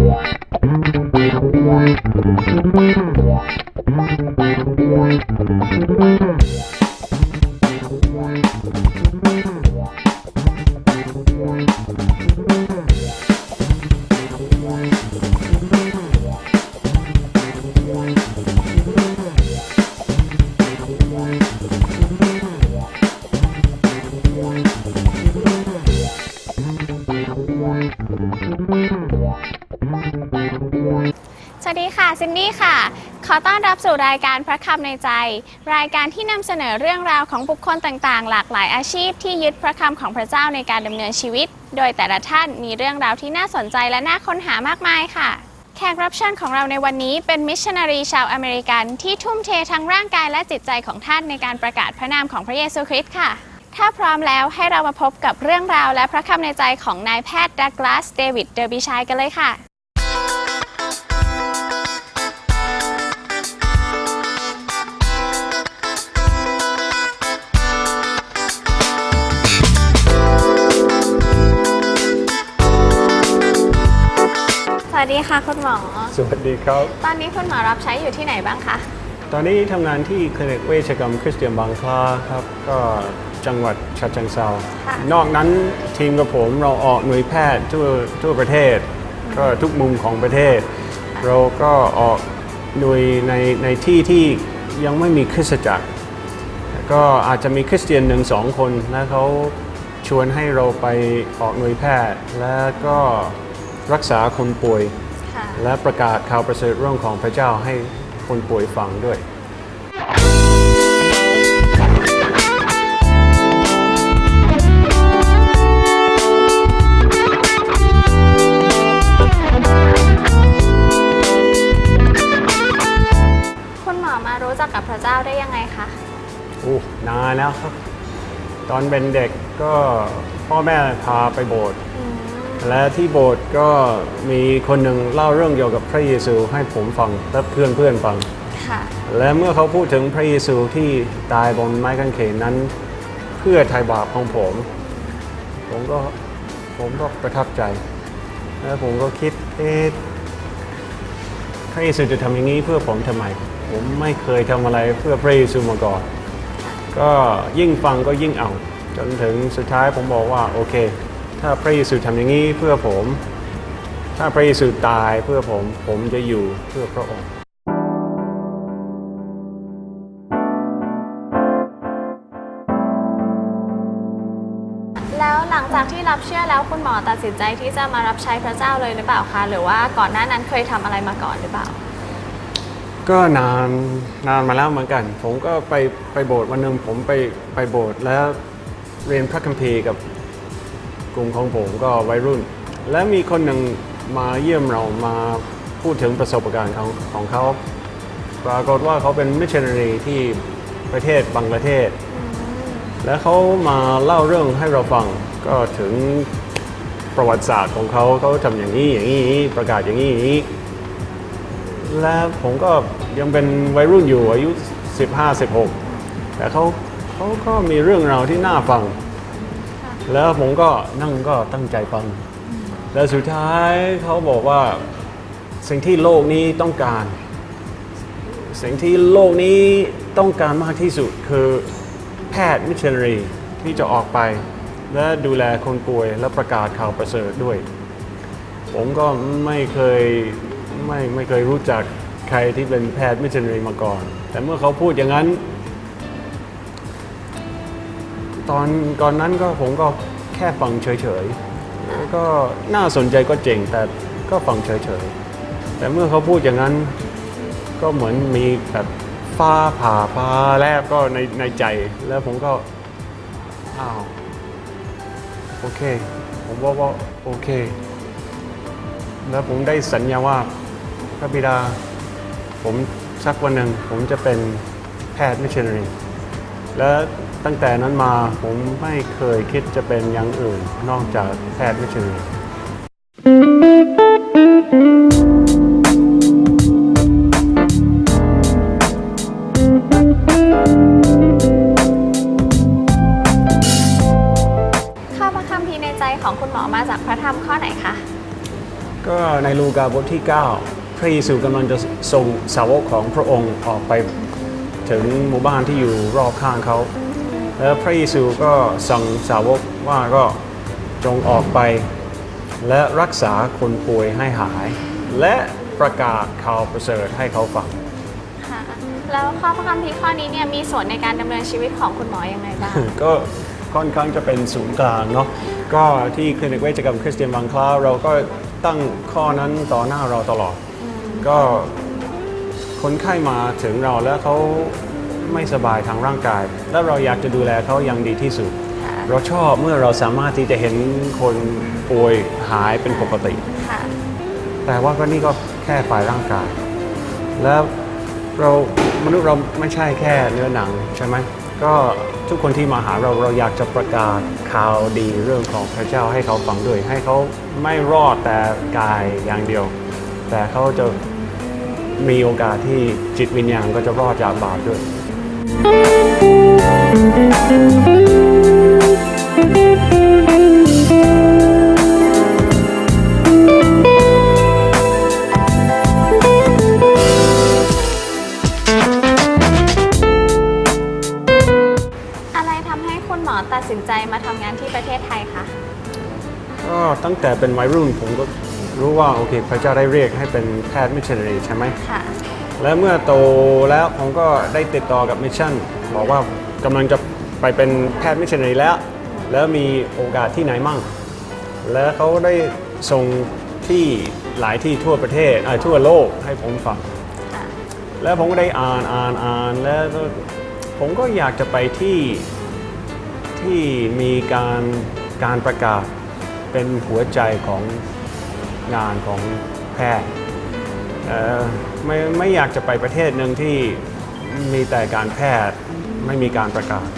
สวั ค่ะซินดี้ค่ะ ขอต้อนรับสู่รายการพระคำในใจ รายการที่นำเสนอเรื่องราวของบุคคลต่างๆ หลากหลายอาชีพที่ยึดพระคำของพระเจ้าในการดำเนินชีวิต โดยแต่ละท่านมีเรื่องราวที่น่าสนใจและน่าค้นหามากมายค่ะ แขกรับเชิญของเราในวันนี้เป็นมิชชันนารีชาวอเมริกัน ที่ทุ่มเททั้งร่างกายและจิตใจของท่านในการประกาศพระนามของพระเยซูคริสต์ค่ะ ถ้าพร้อมแล้วให้เรามาพบกับเรื่องราวและพระคำในใจของนายแพทย์ดักลาสเดวิดเดอร์บิชัยกันเลยค่ะ วัสดีค่ะคุณหมอ สวัสดีครับ ตอนนี้คุณหมอรับใช้อยู่ที่ไหนบ้างคะ ตอนนี้ทำงานที่คลินิกเวชกรรมคริสเตียนบางคลาครับ ก็จังหวัดฉะเชิงเซาค่ะนอกนั้นทีมกับผมเราออกหน่วยแพทย์ทั่วทั่วประเทศ ก็ทุกมุมของประเทศ เราก็ออกหน่วยในในที่ที่ยังไม่มีคริสตจักร ก็อาจจะมีคริสเตียนหนึ่งสองคน แล้วเขาชวนให้เราไปออกหน่วยแพทย์ แล้วก็ รักษาคนป่วย ค่ะ และประกาศข่าวประเสริฐเรื่องของพระเจ้าให้คนป่วยฟังด้วย คุณหมอมารู้จักกับพระเจ้าได้ยังไงคะ โอ้นานแล้วครับ ตอนเป็นเด็กก็พ่อแม่พาไปโบสถ์ และที่โบสถ์ก็มีคนหนึ่งเล่าเรื่องเกี่ยวกับพระเยซูให้ผมฟังและเพื่อนเพื่อนๆฟังค่ะและเมื่อเขาพูดถึงพระเยซูที่ตายบนไม้กางเขนนั้น เพื่อไถ่บาปของผม ผมก็ผมก็ประทับใจ แล้วผมก็คิดเอ๊ะพระเยซูจะทำอย่างนี้เพื่อผมทำไม ผมไม่เคยทำอะไรเพื่อพระเยซูมาก่อน ก็ยิ่งฟังก็ยิ่งเอา จนถึงสุดท้ายผมบอกว่าโอเค ถ้าพระเยซูทำอย่างนี้เพื่อผม ถ้าพระเยซูตายเพื่อผม ผมจะอยู่เพื่อพระองค์ แล้วหลังจากที่รับเชื่อแล้วคุณหมอตัดสินใจที่จะมารับใช้พระเจ้าเลยหรือเปล่าคะ หรือว่าก่อนหน้านั้นเคยทำอะไรมาก่อนหรือเปล่า ก็นานนานมาแล้วเหมือนกัน ผมก็ไปไปโบสถ์วันหนึ่งผมไปไปโบสถ์แล้วเรียนพระคัมภีร์กับ กลุ่มของผมก็วัยรุ่น แล้วมีคนหนึ่งมาเยี่ยมเรามาพูดถึงประสบการณ์ของของเขาปรากฏว่าเขาเป็นมิชชันนารีที่ประเทศบังกลาเทศ แล้วเขามาเล่าเรื่องให้เราฟังก็ถึงประวัติศาสตร์ของเขาเขาทำอย่างนี้อย่างนี้ประกาศอย่างนี้อย่างนี้ แล้วผมก็ยังเป็นวัยรุ่นอยู่อายุ 15 16 แต่เขาเขาก็มีเรื่องราวที่น่าฟัง แล้วผมก็นั่งก็ตั้งใจฟัง แล้วสุดท้ายเขาบอกว่าสิ่งที่โลกนี้ต้องการ สิ่งที่โลกนี้ต้องการมากที่สุดคือแพทย์มิชชันนารีที่จะออกไป และดูแลคนป่วยและประกาศข่าวประเสริฐด้วย ผมก็ไม่เคยไม่ไม่เคยรู้จักใครที่เป็นแพทย์มิชชันนารีมาก่อน แต่เมื่อเขาพูดอย่างนั้น ตอนก่อนนั้นก็ผมก็แค่ฟังเฉยๆ ก็น่าสนใจก็เจ๋งแต่ก็ฟังเฉยๆ แต่เมื่อเขาพูดอย่างนั้นก็เหมือนมีแบบฟ้าผ่าฟ้าแลบก็ในในใจ แล้วผมก็อ้าวโอเค ผมว่าว่าโอเค แล้วผมได้สัญญาว่าพระบิดา ผมสักวันหนึ่งผมจะเป็นแพทย์มิชชันนารี และตั้งแต่นั้นมาผมไม่เคยคิดจะเป็นอย่างอื่น นอกจากแพทย์มิชชันนารีข้อพระคัมภีร์ในใจของคุณหมอมาจากพระธรรมข้อไหนคะ ก็ในลูกกาบทที่ 9 พระเยซูกำลังจะส่งสาวกของพระองค์ออกไป ถึงหมู่บ้านที่อยู่รอบข้างเขา แล้วพระเยซูก็สั่งสาวกว่าก็จงออกไป และรักษาคนป่วยให้หาย และประกาศข่าวประเสริฐให้เขาฟังค่ะแล้วข้อพระคัมภีร์ข้อนี้เนี่ยมีส่วนในการดำเนินชีวิตของคุณหมออย่างไรบ้าง ก็ค่อนข้างจะเป็นศูนย์กลางเนาะก็ที่คลินิกเวชกรรมคริสเตียนบางคล้าเราก็ตั้งข้อนั้นต่อหน้าเราตลอด ก็ คนไข้มาถึงเราแล้วเขาไม่สบายทางร่างกาย แล้วเราอยากจะดูแลเขาอย่างดีที่สุดค่ะเราชอบเมื่อเราสามารถที่จะเห็นคนป่วยหายเป็นปกติค่ะแต่ว่าก็นี่ก็แค่ฝ่ายร่างกาย แล้วเรามนุษย์เราไม่ใช่แค่เนื้อหนังใช่ไหมก็ทุกคนที่มาหาเราเราอยากจะประกาศข่าวดีเรื่องของพระเจ้าให้เขาฟังด้วย ให้เขาไม่รอดแต่กายอย่างเดียว แต่เขาจะ มีโอกาสที่จิตวิญญาณก็จะรอดจากบาปด้วย อะไรทำให้คุณหมอตัดสินใจมาทำงานที่ประเทศไทยคะ ก็ตั้งแต่เป็นวัยรุ่นผมก็ รู้ว่าโอเค พระเจ้าได้เรียกให้เป็นแพทย์มิชชันนารีใช่ไหมค่ะและเมื่อโตแล้วผมก็ได้ติดต่อกับมิชชั่นบอกว่ากำลังจะไปเป็นแพทย์มิชชันนารีแล้ว แล้วมีโอกาสที่ไหนมั่ง แล้วเขาได้ส่งที่หลายที่ทั่วประเทศเอ่อทั่วโลกให้ผมฟังค่ะแล้วผมก็ได้อ่านอ่านอ่านแล้วก็ผมก็อยากจะไปที่ที่มีการการประกาศเป็นหัวใจของ งานของแพทย์ไม่ไม่อยากจะไปประเทศหนึ่งที่มีแต่การแพทย์ไม่มีการประกาศ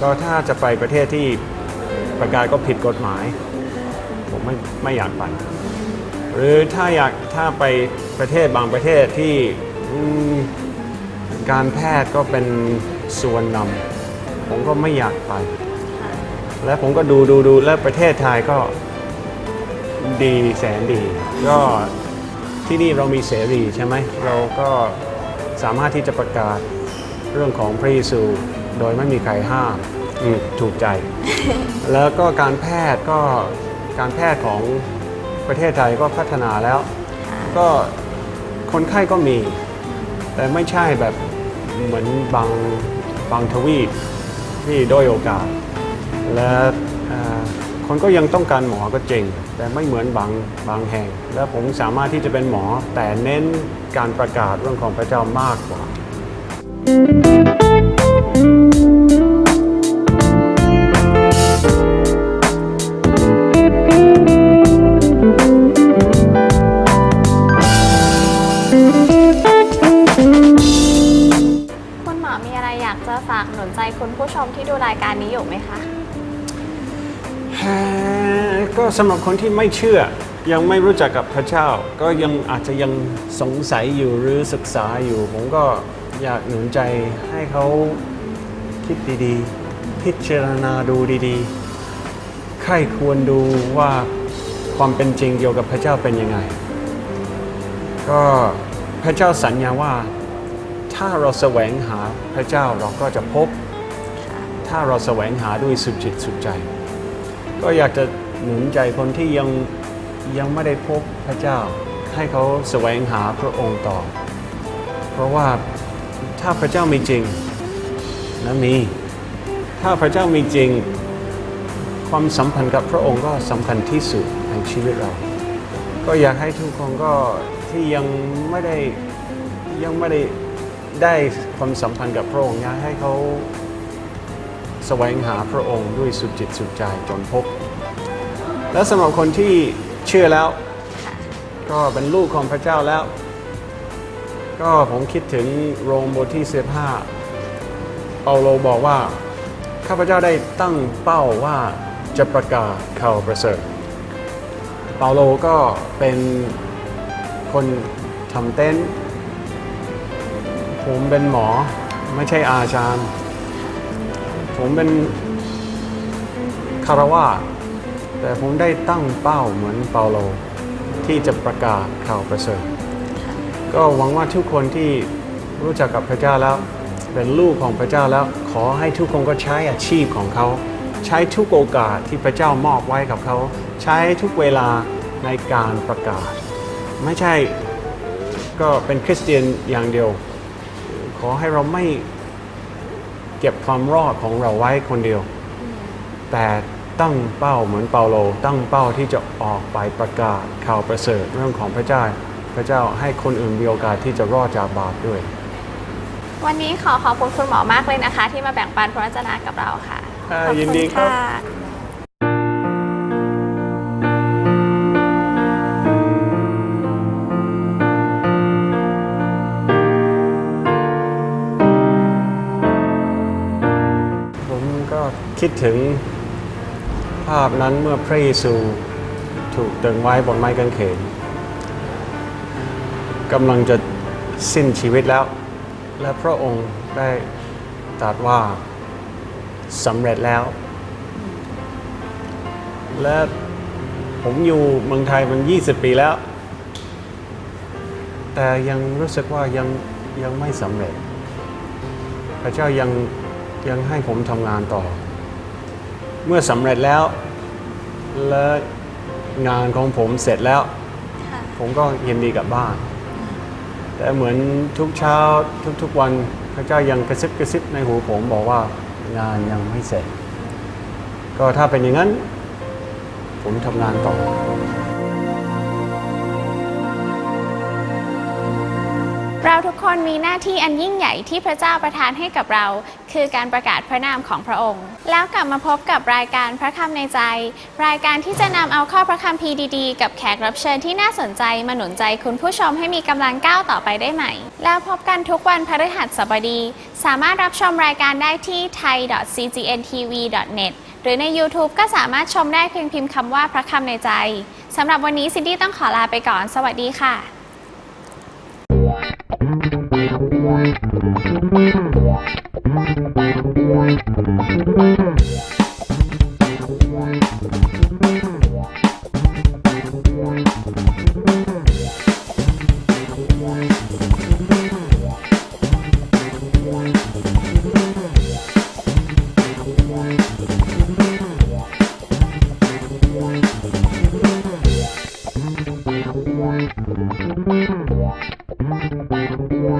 ก็ถ้าจะไปประเทศที่ประกาศก็ผิดกฎหมาย ผมไม่ไม่อยากไป หรือถ้าอยากถ้าไปประเทศบางประเทศที่การแพทย์ก็เป็นส่วนนำผมก็ไม่อยากไป และผมก็ดูดูดูและประเทศไทยก็ ดีแสนดี ก็ที่นี่เรามีเสรีใช่ไหมเราก็สามารถที่จะประกาศเรื่องของพระเยซูโดยไม่มีใครห้ามอืมถูกใจ แล้วก็การแพทย์ก็การแพทย์ของประเทศไทยก็พัฒนาแล้ว ก็คนไข้ก็มี แต่ไม่ใช่แบบเหมือนบางบางทวีปที่ด้อยโอกาส และเอ่อ คนก็ยังต้องการหมอก็จริง แต่ไม่เหมือนบางบางแห่ง และผมสามารถที่จะเป็นหมอ แต่เน้นการประกาศเรื่องของพระเจ้ามากกว่า คุณหมอมีอะไรอยากจะฝากหนุนใจคุณผู้ชมที่ดูรายการนี้อยู่ไหมคะ ก็สำหรับคนที่ไม่เชื่อ ยังไม่รู้จักกับพระเจ้า ก็ยังอาจจะยังสงสัยอยู่หรือศึกษาอยู่ ผมก็อยากหนุนใจให้เขาคิดดีๆ พิจารณาดูดีๆใครควรดูว่าความเป็นจริงเกี่ยวกับพระเจ้าเป็นยังไง ก็พระเจ้าสัญญาว่า ถ้าเราแสวงหาพระเจ้าเราก็จะพบ ถ้าเราแสวงหาด้วยสุดจิตสุดใจ ก็อยากจะหนุนใจคนที่ยังยังไม่ได้พบพระเจ้า ให้เขาแสวงหาพระองค์ต่อ เพราะว่าถ้าพระเจ้ามีจริงนะมี ถ้าพระเจ้ามีจริง ความสัมพันธ์กับพระองค์ก็สำคัญที่สุดในชีวิตเรา ก็อยากให้ทุกคนก็ที่ยังไม่ได้ยังไม่ได้ได้ความสัมพันธ์กับพระองค์อยากให้เขา แสวงหาพระองค์ด้วยสุดจิตสุดใจจนพบ และสำหรับคนที่เชื่อแล้ว ก็เป็นลูกของพระเจ้าแล้ว ก็ผมคิดถึงโรมบทที่15เปาโลบอกว่า ข้าพเจ้าได้ตั้งเป้าว่าจะประกาศข่าวประเสริฐ เปาโลก็เป็นคนทำเต้น ผมเป็นหมอไม่ใช่อาจารย์ ผมเป็นคารวาสแต่ผมได้ตั้งเป้าเหมือนเปาโลที่จะประกาศข่าวประเสริฐ ก็หวังว่าทุกคนที่รู้จักกับพระเจ้าแล้ว เป็นลูกของพระเจ้าแล้ว ขอให้ทุกคนก็ใช้อาชีพของเขา ใช้ทุกโอกาสที่พระเจ้ามอบไว้กับเขา ใช้ทุกเวลาในการประกาศ ไม่ใช่ก็เป็นคริสเตียนอย่างเดียว ขอให้เราไม่ เก็บความรอดของเราไว้คนเดียว แต่ตั้งเป้าเหมือนเปาโล ตั้งเป้าที่จะออกไปประกาศข่าวประเสริฐเรื่องของพระเจ้า พระเจ้าให้คนอื่นมีโอกาสที่จะรอดจากบาปด้วย วันนี้ขอขอบคุณคุณหมอมากเลยนะคะ ที่มาแบ่งปันพระวจนะกับเราค่ะอ่าขอบยินคุณดีครับค่ะ คิดถึงภาพนั้นเมื่อพระเยซูถูกตึงไว้บนไม้กางเขนกำลังจะสิ้นชีวิตแล้ว และพระองค์ได้ตรัสว่าสำเร็จแล้ว และผมอยู่เมืองไทยมัน 20 ปีแล้ว แต่ยังรู้สึกว่ายังยังไม่สำเร็จ พระเจ้ายังยังให้ผมทำงานต่อ เมื่อสำเร็จแล้ว และงานของผมเสร็จแล้ว ค่ะ ผมก็ยินดีกลับบ้าน แต่เหมือนทุกเช้าทุกๆวันพระเจ้ายังกระซิบกระซิบในหูผมบอกว่างานยังไม่เสร็จ ก็ถ้าเป็นอย่างนั้น ผมทำงานต่อ เราทุก คนมีหน้าที่อันยิ่งใหญ่ที่พระเจ้าประทานให้กับเรา คือการประกาศพระนามของพระองค์ แล้วกลับมาพบกับรายการพระคำในใจ รายการที่จะนำเอาข้อพระคัมภีดีๆ กับแขกรับเชิญที่น่าสนใจมาหนุนใจคุณผู้ชมให้มีกำลังก้าวต่อไปได้ใหม่ แล้วพบกันทุกวันพฤหัสบดี สามารถรับชมรายการได้ที่ thai.cgntv.net หรือใน YouTube ก็สามารถชมได้เพียงพิมพ์คำว่าพระคำในใจสำหรับวันนี้ซินดี้ต้องขอลาไปก่อน สวัสดีค่ะ Thank you.